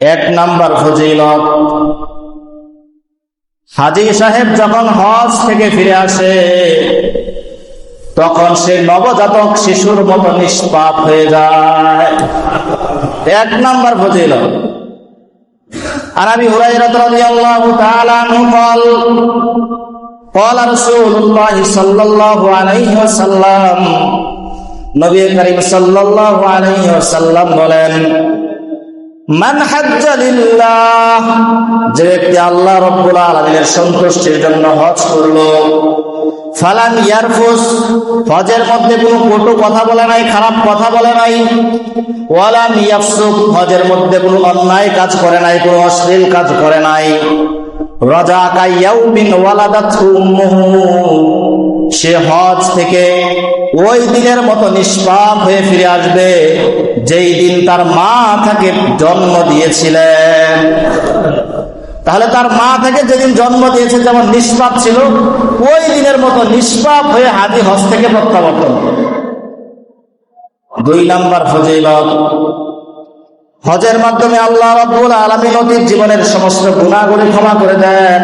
এক নাম্বার ফজিলত হাজি সাহেব যখন হজ থেকে ফিরে আসে তখন সে নবজাতক শিশুর মতো নিষ্পাপ হয়ে যায় এক নাম্বার ফজিলত عن ابي هريره رضي الله تعالى عنه قال قال رسول الله صلى الله عليه وسلم নবী করিম সাল্লাল্লাহু আলাইহি ওয়াসাল্লাম বলেন মান হাজ্জা লিল্লাহ যে ব্যক্তি আল্লাহ রাব্বুল আলামিনের সন্তুষ্টির জন্য হজ করল, ফালান ইয়ারফুস, হজের মধ্যে কোনো কটু কথা বলে নাই, খারাপ কথা বলে নাই ওয়ালাম ইয়াফসুক, হজের মধ্যে কোনো অন্যায় কাজ করে নাই, কোনো অশ্লীল কাজ করে নাই। রাজা কাইয়াউমিন ওয়ালাদাতহু উম্মুহু। সে হজ থেকে ওই দিনের মতো নিষ্পাপ হয়ে ফিরে আসবে, যেই দিন তার মা তাকে জন্ম দিয়েছিলেন তাহলে তার মা থেকে যেদিন জন্ম দিয়েছে, যেমন নিষ্পাপ ছিল, ওই দিনের মতো নিষ্পাপ হয়ে হাজি হজ থেকে প্রত্যাবর্তন দুই নাম্বার ফজিলত, হজের মাধ্যমে আল্লাহ রাব্বুল আলামিন অতীত জীবনের সমস্ত গুণাগুলি ক্ষমা করে দেন।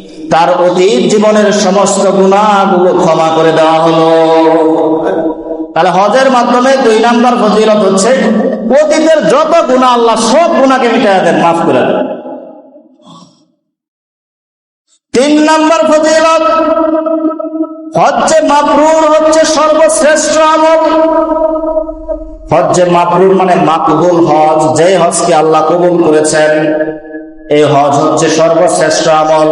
তার অতীত জীবনের সমস্ত গুণাগুলো ক্ষমা করে দেওয়া হলো। তাহলে হজের মাধ্যমে দুই নাম্বার ফজিলত হচ্ছে, অতীতের যত গুণা আল্লাহ সব গুণাকে মিটাই দেন, মাফ করে দেন। তিন নাম্বার ফজিলত, হজ্জে মাবরুর হচ্ছে সর্বশ্রেষ্ঠ আমল। হজ্জে মাবরুর মানে মাকবুল হজ যে হজকে আল্লাহ কবুল করেছেন, এই হজ হচ্ছে সর্বশ্রেষ্ঠ আমল।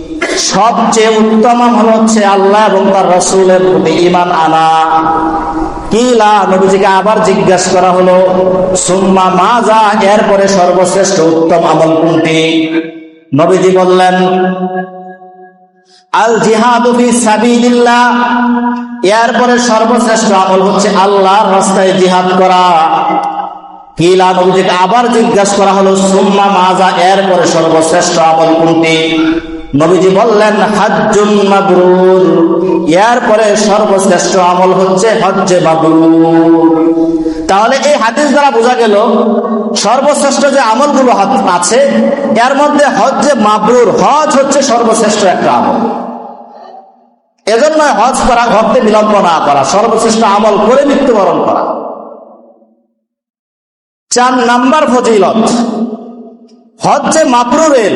সবচেয়ে উত্তম আমল হচ্ছে আল্লাহ এবং তার রসুলের প্রতি ইমান আনা। কিলা, নবীজিকে আবার জিজ্ঞাসা করা হলো, সুম্মা মাজা এরপরে সর্বশ্রেষ্ঠ উত্তম আমল কোনটি? নবীজি বললেন আল জিহাদু ফি সাবিলিল্লাহ। এরপরে সর্বশ্রেষ্ঠ আমল হচ্ছে আল্লাহর রাস্তায় জিহাদ করা। কিলা, নবীজিকে আবার জিজ্ঞাসা করা হলো, সুম্মা মাজা এরপরে সর্বশ্রেষ্ঠ আমল কোনটি? নবীজি বললেন, হাজ্জুন মাবরুর। এর পরে সর্বশ্রেষ্ঠ আমল হচ্ছে হজ্জে মাবরুর। তাহলে এই হাদিস দ্বারা বোঝা গেল, সর্বশ্রেষ্ঠ যে আমলগুলো আছে, এর মধ্যে হজ্জে মাবরুর, হজ হচ্ছে সর্বশ্রেষ্ঠ একটা আমল। এজন্য হজ করা ভক্তে বিলম্ব না করা, সর্বশ্রেষ্ঠ আমল করে মৃত্যুবরণ করা। চার নাম্বার ফজিলত, হজ্জে মাবরুরের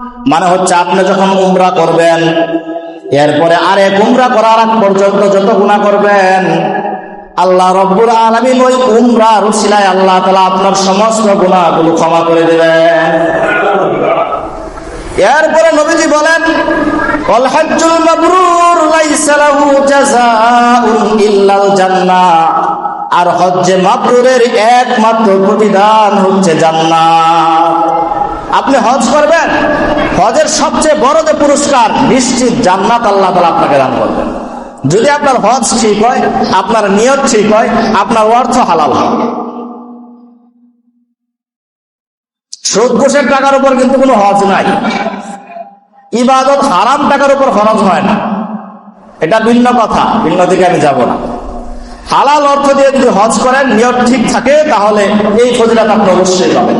মানে হচ্ছে আপনি যখন উমরা করবেন, এরপরে আরেক উমরা করার আগ পর্যন্ত যত গুণা করবেন, আল্লাহ রব্বুল আলমিন ওই উমরা রুসিলায় আল্লাহ তালা আপনার সমস্ত গুণাগুলো ক্ষমা করে দেবেন। এরপরে নবীজি বলেন মাবরুর আর হজ্জে মাবরুরের একমাত্র প্রতিদান হচ্ছে জান্নাত। আপনি হজ করবেন, হজের সবচেয়ে বড় যে পুরস্কার, নিশ্চিত জান্নাত আল্লাহ তালা আপনাকে দান করবেন। যদি আপনার হজ ঠিক হয়, আপনার নিয়ত ঠিক হয়, আপনার অর্থ হালাল হয়। সুদ টাকার উপর কিন্তু কোনো হজ নাই। ইবাদত হারাম টাকার উপর খরচ হয় না। এটা ভিন্ন কথা, ভিন্ন দিকে আমি যাব না। হালাল অর্থ দিয়ে যদি হজ করেন, নিয়ত ঠিক থাকে, তাহলে এই ফজিলত আপনি অবশ্যই পাবেন।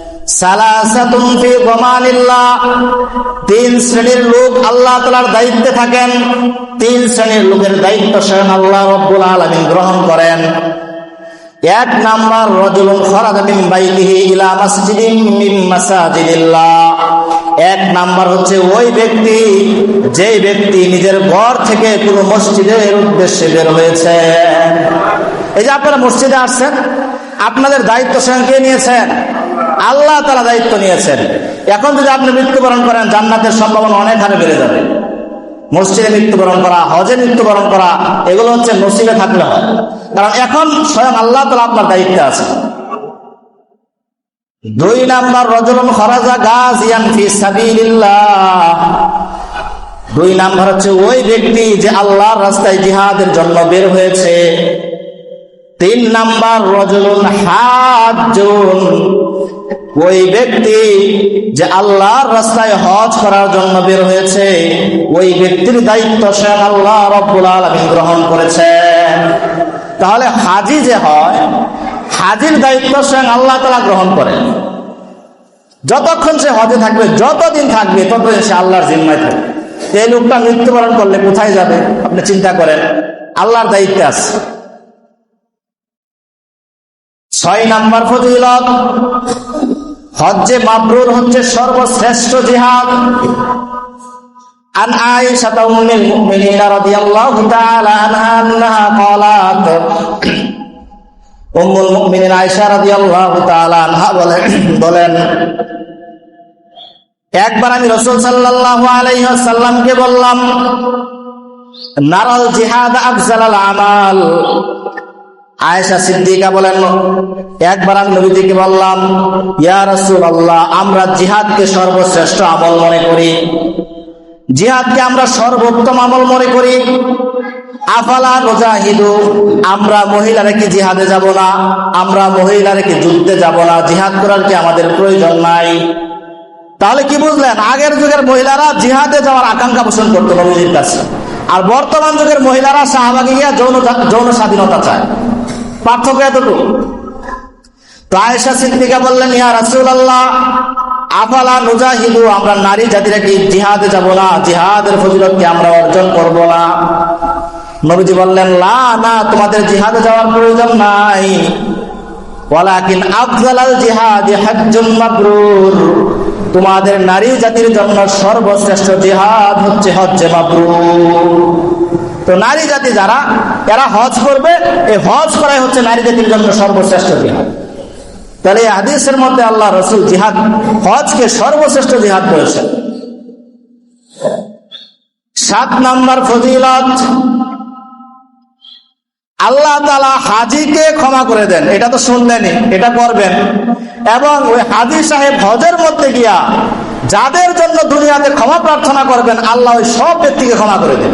তিন শ্রেণির লোক আল্লাহ তাআলার দায়িত্বে থাকেন। তিন শ্রেণির লোকের দায়িত্ব স্বয়ং আল্লাহ রব্বুল আলামিন গ্রহণ করেন। এক নাম্বার মাসাজিদিল্লাহ। এক নাম্বার হচ্ছে ওই ব্যক্তি, যেই ব্যক্তি নিজের ঘর থেকে কোনো মসজিদের উদ্দেশ্যে বের হয়েছে। এই যে আপনারা মসজিদে আসছেন, আপনাদের দায়িত্ব স্বয়ং কে নিয়েছেন? আল্লাহ তারা দায়িত্ব নিয়েছেন। এখন যদি আপনি মৃত্যুবরণ করেন, জান্নাতের সম্ভাবনা অনেক হারে বেড়ে যাবে। মসজিদে মৃত্যুবরণ করা, হজে মৃত্যুবরণ করা, এগুলো হচ্ছে নসিবে থাকলে হয় কারণ এখন স্বয়ং আল্লাহ তালা আপনার দায়িত্বে আছে দুই নাম্বার, রজলন খরাজা সাবিলিল্লাহ। দুই নাম্বার হচ্ছে, ওই ব্যক্তি যে আল্লাহর রাস্তায় জিহাদের জন্য বের হয়েছে। তিন নাম্বার, রজলুন হাজুন ওই ব্যক্তি যে আল্লাহর রাস্তায় হজ করার জন্য বের হয়েছে, ওই ব্যক্তির দায়িত্ব স্বয়ং আল্লাহ রব্বুল আলমী গ্রহণ করেছেন তাহলে হাজি যে হয়, হাজির দায়িত্ব স্বয়ং আল্লাহ তালা গ্রহণ করেন। যতক্ষণ সে হজে থাকবে, যতদিন থাকবে, ততদিন সে আল্লাহর জিম্মায় থাকবে। এই লোকটা মৃত্যুবরণ করলে কোথায় যাবে, আপনি চিন্তা করেন, আল্লাহর দায়িত্বে আছে। ছয় নাম্বার ফজিলত হজ্জে মাবরুর হচ্ছে সর্বশ্রেষ্ঠ জিহাদ عن عائشة أم المؤمنين رضي الله تعالى عنها أنها قالت উম্মুল মুমিনিন আয়েশা রাদিয়াল্লাহু তাআলা আনহা বলেন বলেন একবার আমি রাসূল সাল্লাল্লাহু আলাইহি ওয়াসাল্লামকে বললাম নারাল জিহাদ আফজালাল আমাল আয়েশা সিদ্দিকা বলেন, একবার আমি নবীজিকে বললাম, ইয়া রাসূলুল্লাহ, আমরা জিহাদকে সর্বশ্রেষ্ঠ আমল মনে করি। জিহাদকে আমরা সর্বোত্তম আমল মনে করি। আফালা রোজাহিদু আমরা মহিলারা কি জিহাদে যাব না? আমরা মহিলারা কি যুদ্ধে যাব না? জিহাদ করার কি আমাদের প্রয়োজন নাই? তাহলে কি বুঝলেন? আগের যুগের মহিলারা জিহাদে যাওয়ার আকাঙ্ক্ষা পোষণ করতো নবীজির কাছে। আর বর্তমান যুগের মহিলারা শাহবাগে গিয়া যৌন যৌন স্বাধীনতা চায়। পার্থক্য এতটুকু। তো আয়েশা সিদ্দিকা বললেন, ইয়া রাসূলুল্লাহ, আফালা নুজাহিদু, আমরা নারী জাতিরা কি জিহাদে যাব না? জিহাদের ফজিলতকে আমরা অর্জন করব না? নবীজি বললেন, লা, না, তোমাদের জিহাদে যাওয়ার প্রয়োজন নাই। ওয়ালাকিন আফজালাল জিহাদ হাজ্জুম মাবরুর। তোমাদের নারী জাতির জন্য সর্বশ্রেষ্ঠ জিহাদ হচ্ছে হজ্জে মাবরুর। তো নারী জাতি যারা, এরা হজ করবে, এই হজ করাই হচ্ছে নারী জাতির জন্য সর্বশ্রেষ্ঠ জিহাদ। তাহলে এই হাদিসের মধ্যে আল্লাহ রসুল জিহাদ, হজকে সর্বশ্রেষ্ঠ জিহাদ করেছেন সাত নাম্বার ফজিলত, আল্লাহ তালা হাজিকে ক্ষমা করে দেন, এটা তো শুনলেনই, এটা করবেন এবং ওই হাজি সাহেব হজের মধ্যে গিয়া, যাদের জন্য দুনিয়াতে ক্ষমা প্রার্থনা করবেন, আল্লাহ ওই সব ব্যক্তিকে ক্ষমা করে দেন।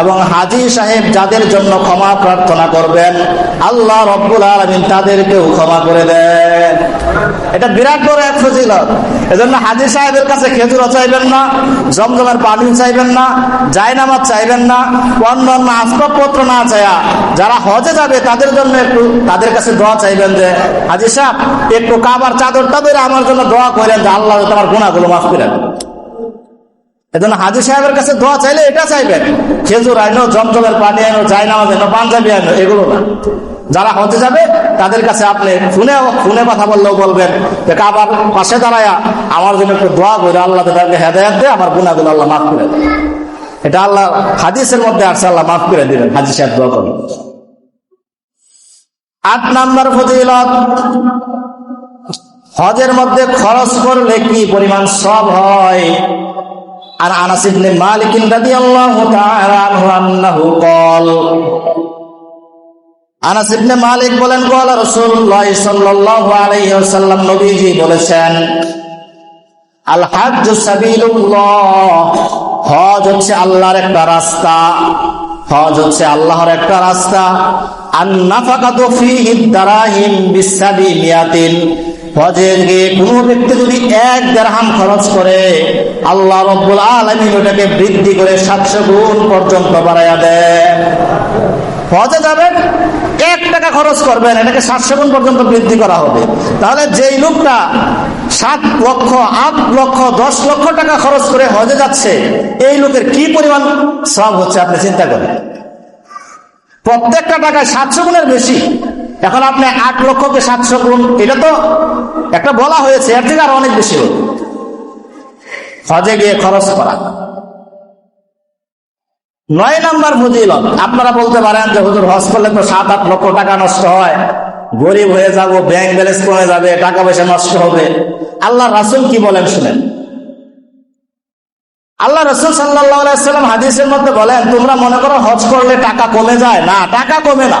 এবং হাজী সাহেব যাদের জন্য ক্ষমা প্রার্থনা করবেন, আল্লাহ রব্বুল আলামিন তাদেরকেও ক্ষমা করে দেন। এটা বিরাট বড় এক ফজিলত। এজন্য হাজী সাহেবের কাছে খেজুরও চাইবেন না, জমজমের পানি চাইবেন না, জায়নামাজ চাইবেন না অন্যান্য আসবাবপত্র না চায়া যারা হজে যাবে তাদের জন্য একটু তাদের কাছে দোয়া চাইবেন যে, হাজি সাহেব, একটু কাবার চাদরটা ধরে আমার জন্য দোয়া করেন যে, আল্লাহ তোমার গুণাগুলো মাফ করে দেন। এজন্য হাজি সাহেবের কাছে দোয়া চাইলে এটা চাইবেন। খেজুর আইনো, জমজমের পানি আইনো জায়নামাজ আইনো, পাঞ্জাবি আইনো, এগুলো না। যারা হতে যাবে, তাদের কাছে আপনি ফোনে ফোনে কথা বললেও বলবেন যে কাবার পাশে দাঁড়ায়া আমার জন্য একটু দোয়া করে আল্লাহ তাদেরকে হেদায়াত দেয় আমার গুণাগুলো আল্লাহ মাফ করে এটা আল্লাহ হাদিসের মধ্যে আসছে, আল্লাহ মাফ করে দিবেন, হাজি সাহেব দোয়া করুন। আট নাম্বার ফজিলত, হজের মধ্যে খরচ করলে কি পরিমাণ সব হয়? আর আনাস ইবনে মালিক রাদিয়াল্লাহু তাআলা আনহু আন্নাহু قال আনাস ইবনে মালিক বলেন قال রাসূলুল্লাহ সাল্লাল্লাহু আলাইহি ওয়াসাল্লাম নবীজি বলেছেন আল হাজ্জু সাবিলুল্লাহ হজ হচ্ছে আল্লাহর একটা রাস্তা হজ হচ্ছে আল্লাহর একটা রাস্তা আর নাফাকাতু ফীহি দারাহিম বিসাবি মিয়াতিন হজে গিয়ে কোনো ব্যক্তি যদি এক দেড়হাম খরচ করে, আল্লাহ রব্বুল আলমিন ওটাকে বৃদ্ধি করে সাতশো গুণ পর্যন্ত বাড়াইয়া দেয়। হজে যাবেন এক টাকা খরচ করবেন, এটাকে সাতশো গুণ পর্যন্ত বৃদ্ধি করা হবে। তাহলে যেই লোকটা সাত লক্ষ, আট লক্ষ, দশ লক্ষ টাকা খরচ করে হজে যাচ্ছে, এই লোকের কি পরিমাণ সব হচ্ছে, আপনি চিন্তা করেন। প্রত্যেকটা টাকায় সাতশো গুণের বেশি। এখন আপনি আট লক্ষকে সাতশো গুণ, এটা তো একটা বলা হয়েছে, এর থেকে আর অনেক বেশি হবে হজে গিয়ে খরচ করা। নয় নাম্বার ফজিলত, আপনারা বলতে পারেন যে, হুজুর, হজ করলে তো সাত আট লক্ষ টাকা নষ্ট হয়। গরিব হয়ে যাব ব্যাংক ব্যালেন্স কমে যাবে, টাকা পয়সা নষ্ট হবে। আল্লাহ রাসুল কি বলেন শুনেন? আল্লাহ রসুল সাল্লাম হাদিসের মধ্যে বলেন, তোমরা মনে করো হজ করলে টাকা কমে যায়? না, টাকা কমে না।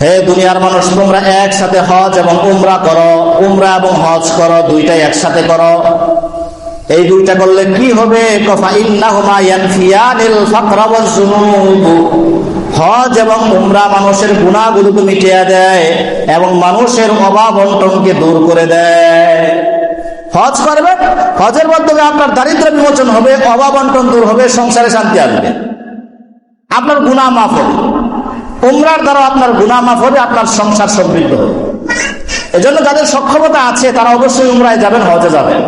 হে দুনিয়ার মানুষ, তোমরা একসাথে হজ এবং উমরা করো। উমরা এবং হজ করো, দুইটাই একসাথে করো। এই দুইটা করলে কি হবে? হজ এবং উমরা মানুষের গুণাগুলোকে মিটিয়ে দেয় এবং মানুষের অভাব অনটনকে দূর করে দেয়। হজ করবেন হজের মাধ্যমে আপনার দারিদ্র বিমোচন হবে, অভাব অনটন দূর হবে, সংসারে শান্তি আসবে। আপনার গুনাহ মাফ হবে। উমরার দ্বারা আপনার গুনাহ মাফ হবে, আপনার সংসার সমৃদ্ধ হবে। এজন্য যাদের সক্ষমতা আছে, তারা অবশ্যই উমরায় যাবেন, হজে যাবেন।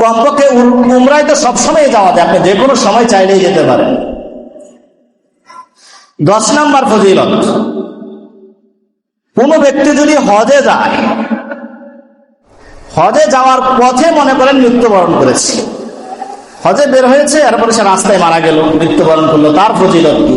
কমপক্ষে উমরায় তো সবসময় যাওয়া যায়, আপনি যে কোনো সময় চাইলেই যেতে পারেন। দশ নম্বর ফজিলত। কোন ব্যক্তি যদি হজে যায়, হজে যাওয়ার পথে মনে করেন মৃত্যুবরণ করেছে। হজে বের হয়েছে, এরপরে সে রাস্তায় মারা গেল, মৃত্যুবরণ করল, তার ফজিলত কি?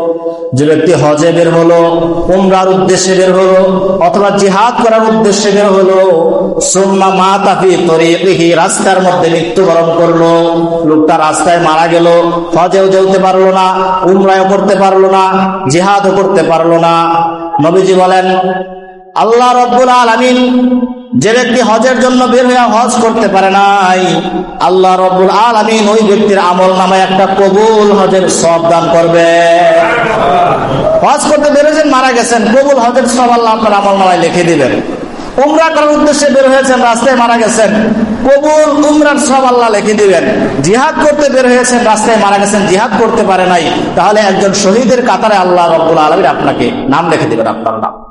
যে ব্যক্তি হজে বের হলো, উমরার উদ্দেশ্যে বের হলো, অথবা জিহাদ করার উদ্দেশ্যে বের হলো, সুম্মা মা তাফি তরিহি রাস্তার মধ্যে মৃত্যুবরণ করল, লোকটা রাস্তায় মারা গেল, হজেও যেতে পারল না, উমরায়ও করতে পারল না, জিহাদও করতে পারল না। নবীজি বলেন, আল্লাহ রব্বুল আলমিন যে ব্যক্তি হজের জন্য বের হয়ে হজ করতে পারে নাই, আল্লাহ রব্বুল আলমিন ওই ব্যক্তির আমল নামায় একটা কবুল হজের সব দান করবে। হজ করতে বেরোছেন মারা গেছেন, কবুল হজের সব আল্লাহ আপনার আমল নামায় লিখে দিবেন। উমরা করার উদ্দেশ্যে বের হয়েছেন, রাস্তায় মারা গেছেন, কবুল উমরার সব আল্লাহ লিখে দিবেন। জিহাদ করতে বের হয়েছেন, রাস্তায় মারা গেছেন, জিহাদ করতে পারে নাই, তাহলে একজন শহীদের কাতারে আল্লাহ রব্বুল আলমীর আপনাকে নাম লিখে দিবেন আপনার নাম।